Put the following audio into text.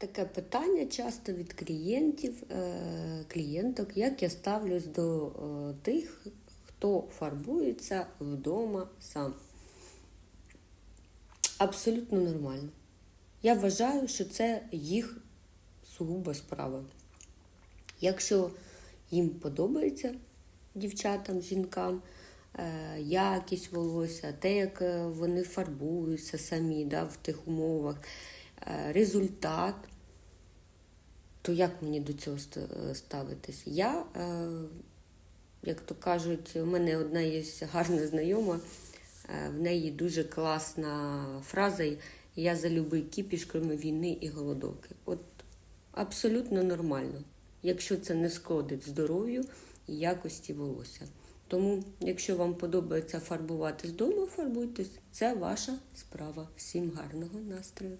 Таке питання часто від клієнтів, е, клієнток, як я ставлюсь до е, тих, хто фарбується вдома сам. Абсолютно нормально. Я вважаю, що це їх сугубо справа. Якщо їм подобається дівчатам, жінкам, е, якість волосся, те, як вони фарбуються самі да, в тих умовах, результат, то як мені до цього ст- ставитись? Я, е, як то кажуть, у мене одна є гарна знайома, е, в неї дуже класна фраза Я за любий кіпіш, крім війни і голодовки. От абсолютно нормально, якщо це не шкодить здоров'ю і якості волосся. Тому, якщо вам подобається фарбуватись вдома, фарбуйтесь. Це ваша справа. Всім гарного настрою!